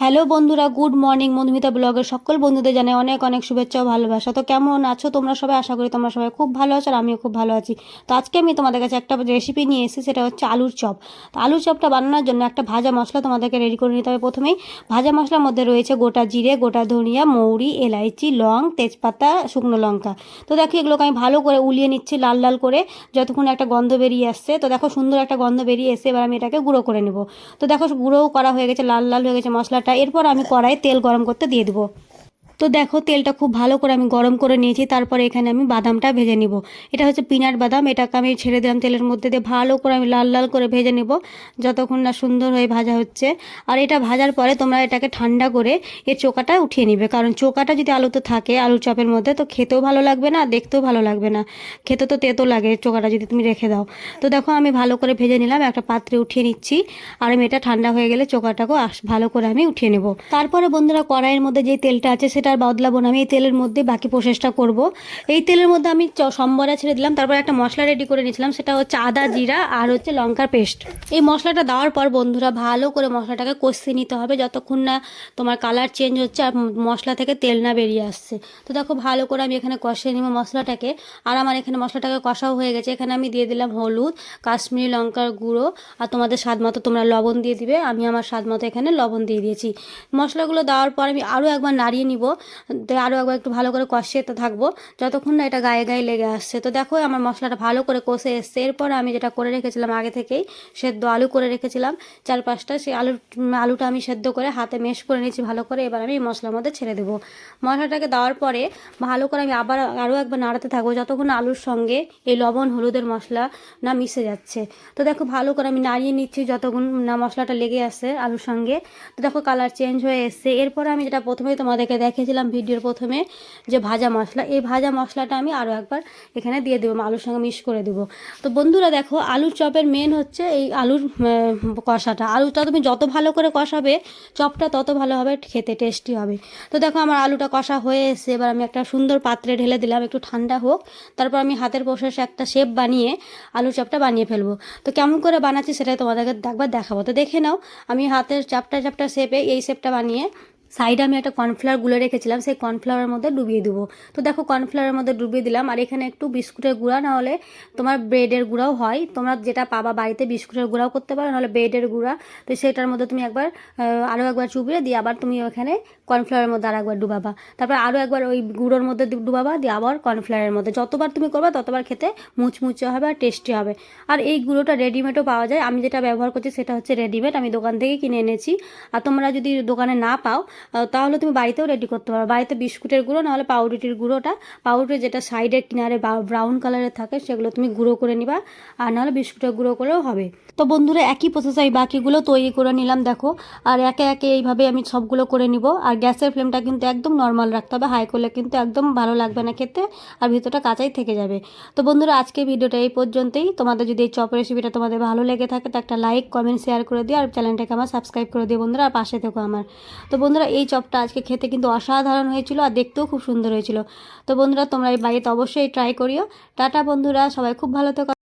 Hello বন্ধুরা, good morning. Madhumita ব্লগের সকল বন্ধুদের জানাই অনেক অনেক শুভেচ্ছা ও ভালোবাসা। তো কেমন আছো? তোমরা সবাই আশা করি তোমরা সবাই খুব ভালো আছো আর আমিও খুব ভালো আছি। তো আজকে আমি তোমাদের কাছে একটা রেসিপি নিয়ে এসেছি, সেটা হচ্ছে আলুর চপ। তো আলুর চপটা বানানোর জন্য একটা ভাজা মশলা তোমাদেরকে রেডি করে নিতে হবে প্রথমেই। ভাজা মশলার মধ্যে রয়েছে গোটা জিরে, গোটা ধনিয়া, মৌরি, এলাইচি, লং, তেজপাতা, শুকনো লঙ্কা। তো দেখো এগুলোকে আমি ভালো করে উলিয়ে নিচ্ছি লাল লাল করে, যতক্ষণ একটা গন্ধ বেরিয়ে আসছে। তো দেখো সুন্দর একটা গন্ধ বেরিয়ে এসে এবার আমি এটাকে গুঁড়ো করে নেব। তো দেখো গুঁড়োও করা হয়ে গেছে, লাল লাল হয়ে গেছে মশলাটা এরপর আমি কড়াইয়ে তেল গরম করতে দিয়ে দেবো। তো দেখো তেলটা খুব ভালো করে আমি গরম করে নিয়েছি, তারপরে এখানে আমি বাদামটা ভেজে নিব। এটা হচ্ছে পিনাট বাদাম, এটাকে আমি ছেড়ে দিলাম তেলের মধ্যে দিয়ে, ভালো করে আমি লাল লাল করে ভেজে নেব, যতক্ষণ না সুন্দর হয়ে ভাজা হচ্ছে। আর এটা ভাজার পরে তোমরা এটাকে ঠান্ডা করে এর চোকাটা উঠিয়ে নিবে, কারণ চোকাটা যদি আলুতে থাকে আলু চপের মধ্যে, তো খেতেও ভালো লাগবে না, দেখতেও ভালো লাগবে না। খেতে তো তেতো লাগে চোকাটা যদি তুমি রেখে দাও। তো দেখো আমি ভালো করে ভেজে নিলাম, একটা পাত্রে উঠিয়ে নিচ্ছি, আর আমি এটা ঠান্ডা হয়ে গেলে চোকাটাকেও ভালো করে আমি উঠিয়ে নেব। তারপরে বন্ধুরা কড়াইয়ের মধ্যে যে তেলটা আছে, সেটা আর বদলাবো না, আমি এই তেলের মধ্যে বাকি প্রসেসটা করব। এই তেলের মধ্যে আমি সম্বরা ছেড়ে দিলাম, তারপর একটা মশলা রেডি করে নিয়েছিলাম, সেটা হচ্ছে আদা জিরা আর হচ্ছে লঙ্কার পেস্ট এই মশলাটা দেওয়ার পর বন্ধুরা, ভালো করে মশলাটাকে কষিয়ে নিতে হবে, যতক্ষণ না তোমার কালার চেঞ্জ হচ্ছে আর মশলা থেকে তেল না বেরিয়ে আসছে। তো দেখো, ভালো করে আমি এখানে কষিয়ে নিব মশলাটাকে। আর আমার এখানে মশলাটাকে কষাও হয়ে গেছে, এখানে আমি দিয়ে দিলাম হলুদ, কাশ্মীরি লঙ্কার গুঁড়ো, আর তোমাদের স্বাদ মতো তোমরা লবণ দিয়ে দিবে, আমি আমার স্বাদ মতো এখানে লবণ দিয়ে দিয়েছি। মশলাগুলো দেওয়ার পর আমি আরও একবার নাড়িয়ে নিব তো আরও একবার একটু ভালো করে কষিয়ে তো থাকব। যতক্ষণ না এটা গায়ে গায়ে লেগে আসছে। তো দেখো, আমার মশলাটা ভালো করে কষে এসছে। এরপর আমি যেটা করে রেখেছিলাম আগে থেকেই, সেদ্ধ আলু করে রেখেছিলাম। চার পাঁচটা সেই আলুর আলুটা আমি সেদ্ধ করে হাতে মেশ করে নিয়েছি, ভালো করে এবার আমি মশলার মধ্যে ছেড়ে দেবো। মশলাটাকে দেওয়ার পরে ভালো করে আমি আবার আরও একবার নাড়াতে থাকব, যতক্ষণ আলুর সঙ্গে এই লবণ, হলুদের মশলা না মিশে যাচ্ছে। তো দেখো, ভালো করে আমি নাড়িয়ে নিচ্ছি যতক্ষণ না মশলাটা লেগে আসে আলুর সঙ্গে। তো দেখো, কালার চেঞ্জ হয়ে এসছে। এরপরে আমি যেটা প্রথমে তোমাদেরকে দেখিয়েছিলাম ভিডিওর প্রথমে যে ভাজা মশলা। এই ভাজা মশলাটা আমি আরও একবার এখানে দিয়ে দেবো, আলুর সঙ্গে মিক্স করে দেবো। তো বন্ধুরা দেখো, আলুর চপের মেন হচ্ছে এই আলুর কষাটা। আলুটা তুমি যত ভালো করে কষাবে, চপটা তত ভালো হবে, খেতে টেস্টি হবে। তো দেখো, আমার আলুটা কষা হয়ে এসে এবার আমি একটা সুন্দর পাত্রে ঢেলে দিলাম, একটু ঠান্ডা হোক। তারপর আমি হাতের প্রসেসে একটা শেপ বানিয়ে আলুর চপটা বানিয়ে ফেলব। তো কেমন করে বানাচ্ছি সেটাই তোমাদেরকে একবার দেখাবো। তো দেখে নাও, আমি হাতের চাপটা চাপটা শেপে এই শেপটা বানিয়ে সাইডে আমি একটা কর্নফ্লাওয়ার গুলে রেখেছিলাম, সেই কর্নফ্লাওয়ারের মধ্যে ডুবিয়ে দেবো। তো দেখো, কর্নফ্লাওয়ারের মধ্যে ডুবিয়ে দিলাম, আর এখানে একটু বিস্কুটের গুঁড়া না হলে তোমার ব্রেডের গুঁড়াও হয়। তোমরা যেটা পাবা বাড়িতে বিস্কুটের গুঁড়াও করতে পারো, নাহলে ব্রেডের গুঁড়া। তো সেটার মধ্যে তুমি একবার আরও একবার চুবিয়ে দিয়ে আবার তুমি ওখানে কর্নফ্লাওয়ারের মধ্যে আর একবার ডুবাবা। তারপর আরও একবার ওই গুঁড়োর মধ্যে ডুবাবা, দিয়ে আবার কর্নফ্লাওয়ারের মধ্যে। যতবার তুমি করবা, ততবার খেতে মুচমুচে হবে আর টেস্টি হবে। আর এই গুঁড়োটা রেডিমেডও পাওয়া যায়। আমি যেটা ব্যবহার করছি, সেটা হচ্ছে রেডিমেড। আমি দোকান থেকে কিনে এনেছি। আর তোমরা যদি দোকানে না পাও তাহলে তুমি বাড়িতেও রেডি করতে পারো। বাড়িতে বিস্কুটের গুঁড়ো, নাহলে পাউরুটির গুঁড়োটা। পাউরুটি যেটা সাইডের কিনারে ব্রাউন কালারের থাকে, সেগুলো তুমি গুঁড়ো করে নিবা। আর নাহলে বিস্কুটের গুঁড়ো করেও হবে। তো বন্ধুরা, একই প্রসেস আমি বাকিগুলো তৈরি করে নিলাম, দেখো। আর একে একে এইভাবে আমি সবগুলো করে নিব। আর গ্যাসের ফ্লেমটা কিন্তু একদম নর্মাল রাখতে হবে। হাই করলে কিন্তু একদম ভালো লাগবে না খেতে, আর ভিতরটা কাঁচাই থেকে যাবে। তো বন্ধুরা, আজকে ভিডিওটা এই পর্যন্তই। তোমাদের যদি এই চপ রেসিপিটা তোমাদের ভালো লেগে থাকে, তো একটা লাইক কমেন্ট শেয়ার করে দিও। আর চ্যানেলটাকে আমার সাবস্ক্রাইব করে দিও বন্ধুরা, আর পাশে থেকো আমার। তো বন্ধুরা এই চপটা আজকে খেতে কিন্তু অসাধারণ হয়েছিল আর দেখতেও খুব সুন্দর হয়েছিল। তো বন্ধুরা, তোমরা এই বাড়িতে অবশ্যই ট্রাই করিও। টাটা বন্ধুরা, সবাই খুব ভালো থেকো।